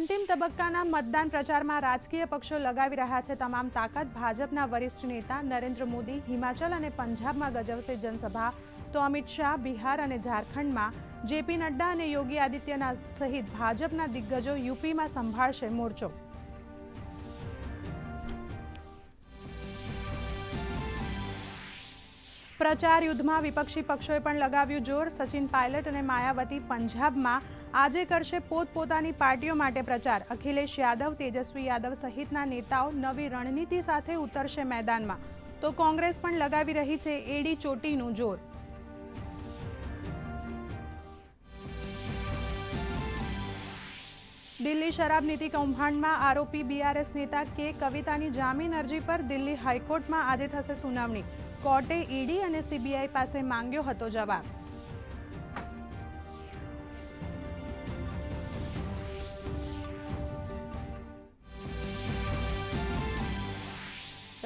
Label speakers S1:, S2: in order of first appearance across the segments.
S1: અંતિમ તબક્કાના મતદાન પ્રચારમાં રાજકીય પક્ષો લગાવી રહ્યા છે તમામ તાકાત. ભાજપના વરિષ્ઠ નેતા નરેન્દ્ર મોદી, હિમાચલ અને પંજાબમાં ગજવશે જનસભા. તો અમિત શાહ, બિહાર અને ઝારખંડમાં જેપી નડ્ડા અને યોગી આદિત્યનાથ સહિત ભાજપના દિગ્ગજો યુપીમાં સંભાળશે મોરચો. પ્રચાર યુદ્ધમાં વિપક્ષી પક્ષોએ પણ લગાવ્યું જોર. સચિન પાયલટ અને માયાવતી પંજાબમાં આજે કરશે પોતપોતાની પાર્ટીઓ માટે પ્રચાર. અખિલેશ યાદવ, તેજસ્વી યાદવ સહિતના નેતાઓ નવી રણનીતિ સાથે ઉતરશે મેદાનમાં. તો કોંગ્રેસ પણ લગાવી રહી છે એડી ચોટીનું જોર. દિલ્હી શરાબ નીતિ કૌભાંડમાં આરોપી બીઆરએસ નેતા કે કવિતાની જામીન અરજી પર દિલ્હી હાઈકોર્ટમાં આજે થશે સુનાવણી. કોર્ટે ઈડી અને સીબીઆઈ પાસે માંગ્યો હતો જવાબ.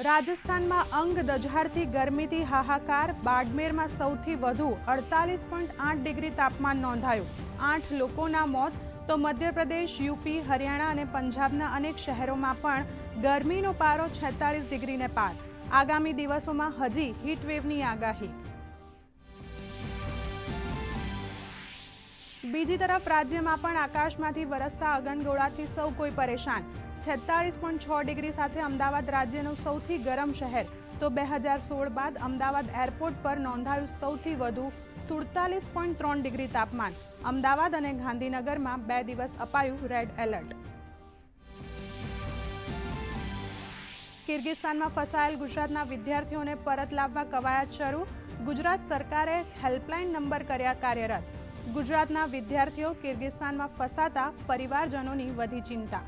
S1: રાજસ્થાનમાં અંગ દજાડથી ગરમીથી હાહાકાર, બાડમેરમાં સૌથી વધુ અડતાલીસ પોઈન્ટ આઠ ડિગ્રી તાપમાન નોંધાયું. આઠ લોકોના મોત, તો મધ્યપ્રદેશ, યુપી, હરિયાણા અને પંજાબના અનેક શહેરોમાં પણ ગરમીનો પારો છેતાળીસ ડિગ્રીને પાર. આગામી દિવસોમાં હજી હીટવેવની આગાહી. બીજી તરફ રાજ્યમાં પણ આકાશમાંથી વરસતા અગનગોળાથી સૌ કોઈ પરેશાન. છેતાળીસ પોઈન્ટ છ ડિગ્રી સાથે અમદાવાદ રાજ્યનું સૌથી ગરમ શહેર. તો બે હજાર સોળ બાદ અમદાવાદ એરપોર્ટ પર નોંધાયું સૌથી વધુ સુડતાલીસ પોઈન્ટ ત્રણ ડિગ્રી તાપમાન. અમદાવાદ અને ગાંધીનગરમાં બે દિવસ અપાયું રેડ એલર્ટ. કિર્ગિસ્તાનમાં ફસાયેલ ગુજરાતના વિદ્યાર્થીઓને પરત લાવવા કવાયત શરૂ. ગુજરાત સરકારે હેલ્પલાઇન નંબર કર્યા કાર્યરત. ગુજરાતના વિદ્યાર્થીઓ કિર્ગિસ્તાનમાં ફસાતા પરિવારજનોની વધી ચિંતા.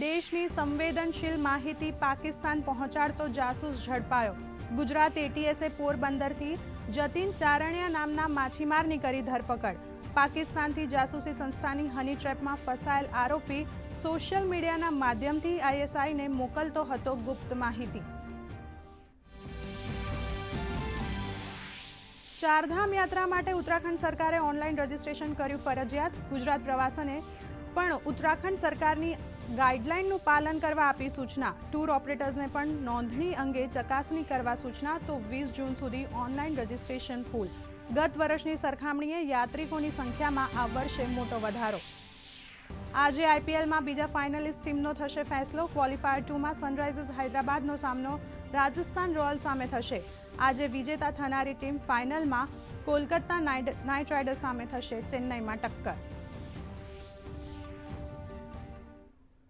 S1: દેશની સંવેદનશીલ માહિતી પાકિસ્તાન પહોંચાડતો જાસૂસ ઝડપાયો. ગુજરાત એટીએસે પોરબંદરથી જતીન ચારણિયા નામના માછીમારની કરી ધરપકડ. પાકિસ્તાનથી જાસૂસી સંસ્થાની હની ટ્રેપમાં ફસાયેલ આરોપી સોશિયલ મીડિયાના માધ્યમથી આઈએસઆઈને મોકલતો હતો ગુપ્ત માહિતી. ચારધામ યાત્રા માટે ઉત્તરાખંડ સરકારે ઓનલાઈન રજીસ્ટ્રેશન કર્યું ફરજિયાત. ગુજરાત પ્રવાસને પણ ઉત્તરાખંડ સરકારની ગાઈડલાઈનનું પાલન કરવા આપી સૂચના. ટૂર ઓપરેટર્સને પણ નોંધણી અંગે ચકાસણી કરવા સૂચના તો વીસ જૂન સુધી ઓનલાઈન રજીસ્ટ્રેશન ફૂલ. ગત વર્ષની સરખામણીએ યાત્રિકોની સંખ્યામાં આ વર્ષે મોટો વધારો. આજે આઈપીએલમાં બીજા ફાઇનલિસ્ટ ટીમનો થશે ફેસલો. ક્વોલિફાયર ટુમાં સનરાઇઝર્સ હૈદરાબાદનો સામનો રાજસ્થાન રોયલ્સ સામે થશે. આજે વિજેતા થનારી ટીમ ફાઇનલમાં કોલકાતા નાઇટ રાઇડર્સ સામે થશે ચેન્નઈમાં ટક્કર.